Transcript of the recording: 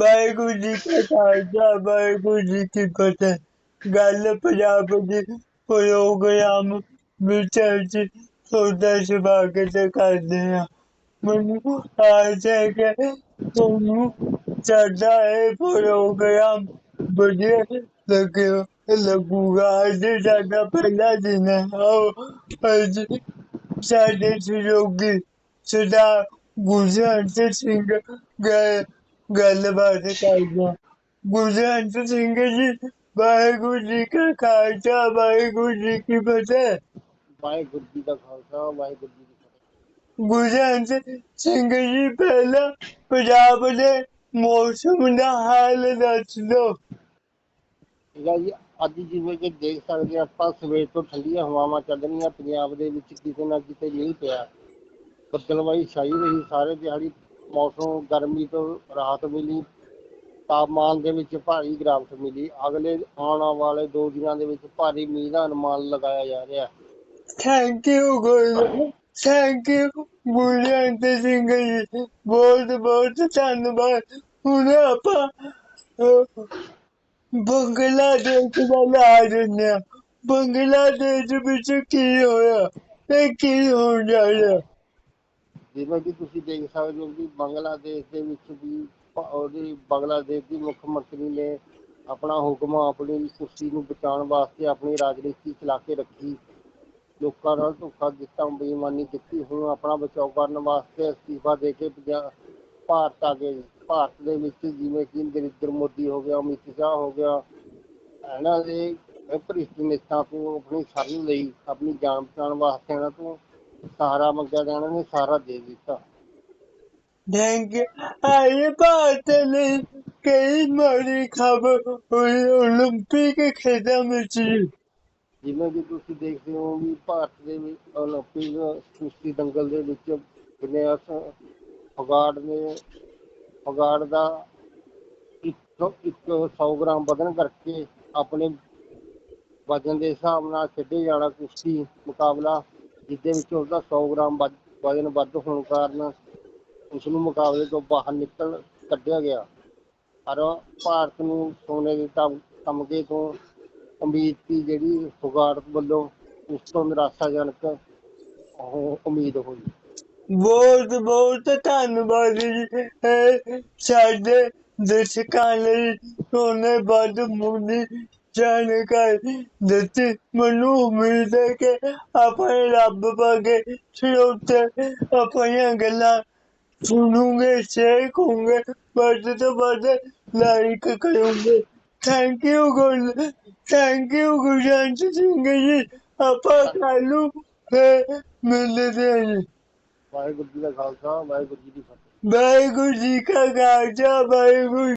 ਵਾਹਿਗੁਰੂ ਜੀ ਕਾ ਖਾਲਸਾ, ਵਾਹਿਗੁਰੂ ਜੀ ਕੀ ਫਤਿਹ। ਗੱਲ ਪੰਜਾਬ ਦੇ ਪ੍ਰੋਗਰਾਮ ਵਿੱਚ ਅਸੀਂ ਤੁਹਾਡਾ ਸਵਾਗਤ ਕਰਦੇ ਹਾਂ। ਮੈਨੂੰ ਆਸ ਹੈ ਕਿ ਤੁਹਾਨੂੰ ਸਾਡਾ ਇਹ ਪ੍ਰੋਗਰਾਮ ਵਧੀਆ ਲੱਗਿਆ ਲੱਗੂਗਾ। ਅੱਜ ਸਾਡਾ ਪਹਿਲਾ ਦਿਨ ਹੈ। ਆਓ, ਅੱਜ ਸਾਡੇ ਸਹਿਯੋਗੀ ਸਰਦਾਰ ਗੁਰਜੰਟ ਸਿੰਘ ਗਏ। ਗੱਲਬਾਤ ਕਰਦੇ। ਹਾਂ ਸਿੰਘ ਜੀ ਵਾਹਿਗੁਰੂ ਜੀ ਕਾ ਖਾਲਸਾ ਵਾਹਿਗੁਰੂ ਜੀ ਕੀ ਫਤਿਹ। ਵਾਹਿਗੁਰੂ ਜੀ ਦਾ ਖਾਲਸਾ ਵਾਹਿਗੁਰੂ ਜੀ ਦੀ ਫਤਿਹ। ਗੁਰਜੰਟ ਸਿੰਘ ਜੀ ਪਹਿਲਾਂ ਪੰਜਾਬ ਦੇ ਮੌਸਮ ਦਾ ਹਾਲ ਦੱਸ ਦਿਓ। ਜੀ ਅੱਜ ਜਿਵੇਂ ਕਿ ਦੇਖ ਸਕਦੇ ਆਪਾਂ ਸਵੇਰ ਤੋਂ ਠੰਡੀਆਂ ਹਵਾਵਾਂ ਚੱਲ ਰਹੀਆਂ ਪੰਜਾਬ ਦੇ ਵਿੱਚ ਕਿਤੇ ਨਾ ਕਿਤੇ ਮੀਂਹ ਪਿਆ ਬੱਦਲਵਾਈ ਛਾਈ ਰਹੀ ਸਾਰੇ ਦਿਹਾੜੀ ਮੌਸਮ ਗਰਮੀ ਤੋਂ ਰਾਹਤ ਮਿਲੀ ਤਾਪਮਾਨ ਦੇ ਵਿੱਚ ਭਾਰੀ ਗਿਰਾਵਟ ਮਿਲੀ। ਅਗਲੇ ਆਉਣ ਵਾਲੇ ਦੋ ਦਿਨਾਂ ਦੇ ਵਿੱਚ ਭਾਰੀ ਮੀਂਹ ਦਾ ਅਨੁਮਾਨ ਲਗਾਇਆ ਜਾ ਰਿਹਾ। Thank you Guru thank you Gurjant Singh ji. ਬਹੁਤ ਬਹੁਤ ਧੰਨਵਾਦ। ਹੁਣ ਆਪਾਂ ਅਹ, ਬੰਗਲਾਦੇਸ਼ ਵੱਲ ਆ ਜਾਂਦੇ ਹਾਂ। ਬੰਗਲਾਦੇਸ਼ ਵਿੱਚ ਕੀ ਹੋਇਆ ਤੇ ਕੀ ਹੋਣ ਜਾ ਰਿਹਾ? ਜਿਵੇਂ ਕਿ ਤੁਸੀਂ ਦੇਖ ਸਕਦੇ ਹੋ ਕਿ ਬੰਗਲਾਦੇਸ਼ ਦੇ ਵਿੱਚ ਵੀ ਪ- ਉਹਦੀ ਬੰਗਲਾਦੇਸ਼ ਦੀ ਮੁੱਖ ਮੰਤਰੀ ਨੇ ਆਪਣਾ ਹੁਕਮ ਆਪਣੀ ਕੁਰਸੀ ਨੂੰ ਬਚਾਉਣ ਵਾਸਤੇ ਆਪਣੀ ਰਾਜਨੀਤੀ ਚਲਾ ਕੇ ਰੱਖੀ। ਲੋਕਾਂ ਨਾਲ ਧੋਖਾ ਕੀਤਾ, ਬੇਈਮਾਨੀ ਕੀਤੀ। ਹੁਣ ਆਪਣਾ ਬਚਾਓ ਕਰਨ ਵਾਸਤੇ ਅਸਤੀਫਾ ਦੇ ਕੇ ਭਾਰਤ ਆ ਗਏ ਭਾਰਤ ਦੇ ਵਿੱਚ ਜਿਵੇਂ ਕਿ ਨਰਿੰਦਰ ਮੋਦੀ ਹੋ ਗਿਆ, ਅਮਿਤ ਸ਼ਾਹ ਹੋ ਗਿਆ, ਇਹਨਾਂ ਦੇ ਭ੍ਰਿਸ਼ਟ ਨੇਤਾ ਤੋਂ ਆਪਣੀ ਸ਼ਰਨ ਲਈ ਆਪਣੀ ਜਾਨ ਬਚਾਉਣ ਵਾਸਤੇ ਇਹਨਾਂ ਤੋਂ ਸਹਾਰਾ ਮੰਗਿਆ ਗਿਆ ਇਹਨਾਂ ਨੇ ਸਹਾਰਾ ਦੇ ਦਿੱਤਾ ਥੈਂਕ ਯੂ ਆਏ ਭਾਰਤ ਲਈ ਕਈ ਮਾੜੀ ਖਬਰ ਹੋਈ 올림픽 ਖੇਡਾਂ ਵਿੱਚ ਜੀ। ਜਿਵੇਂ ਕਿ ਤੁਸੀਂ ਦੇਖਦੇ ਹੋ ਵੀ ਭਾਰਤ ਦੇ ਵਿੱਚ 올림픽 ਕੁਸ਼ਤੀ ਦੰਗਲ ਦੇ ਵਿੱਚ ਗਿਨਿਆਸ ਫਗਾੜ ਨੇ ਫਗਾੜ ਦਾ ਇੱਕ ਇੱਕ 100 ਗ੍ਰਾਮ ਵਜ਼ਨ ਕਰਕੇ ਆਪਣੇ ਵਜ਼ਨ ਦੇ ਹਿਸਾਬ ਨਾਲ ਖੇਡੇ ਜਾਣਾ ਕੁਸ਼ਤੀ ਮੁਕਾਬਲਾ ਜਿਸ ਵਿੱਚ ਉਸਦਾ 100 ਗ੍ਰਾਮ ਵੱਧ- ਵਜ਼ਨ ਵੱਧ ਹੋਣ ਕਾਰਨ ਉਸ ਨੂੰ ਮੁਕਾਬਲੇ ਤੋਂ ਬਾਹਰ ਨਿਕਲ ਕੱਢਿਆ ਗਿਆ। ਪਰ ਭਾਰਤ ਨੂੰ ਸੋਨੇ ਦੇ ਤਮ- ਤਮਗੇ ਤੋਂ ਉਮੀਦ ਸੀ ਜਿਹੜੀ ਫੁਗਾੜ ਵੱਲੋਂ ਉਸ ਤੋਂ ਨਿਰਾਸ਼ਾਜਨਕ ਉਹ ਉਮੀਦ ਹੋਈ। ਬਹੁਤ ਬਹੁਤ ਧੰਨਵਾਦ ਜੀ। ਇਹ ਸਾਡੇ ਦਰਸ਼ਕਾਂ ਲਈ ਸੋਨੇ ਵੱਧ ਮੁੱਢਲੀ ਜਾਣਕਾਰੀ ਦਿੱਤੀ। ਮੈਨੂੰ ਉਮੀਦ ਹੈ ਕਿ ਆਪਣੇ ਰੱਬ ਪਾਗੇ ਸਰੋਤੇ ਆਪਣੀਆਂ ਗੱਲਾਂ ਸੁਣੂਗੇ ਸ਼ੇਅਰ ਕਰੂਗੇ ਵੱਧ ਤੋਂ ਵੱਧ ਲਾਈਕ ਕਰੂਗੇ। ਥੈਂਕ ਯੂ ਗੁਰ ਥੈਂਕ ਯੂ ਗੁਰਜੰਟ ਸਿੰਘ ਜੀ। ਆਪਾਂ ਕੱਲ੍ਹ ਫੇਰ ਮਿਲਦੇ ਹਾਂ ਜੀ। ਵਾਹਿਗੁਰੂ ਜੀ ਦਾ ਖਾਲਸਾ ਵਾਹਿਗੁਰੂ ਜੀ ਦੀ ਫਤਿਹ। ਵਾਹਿਗੁਰੂ ਜੀ ਕਾ ਖਾਲਸਾ ਵਾਹਿਗੁਰੂ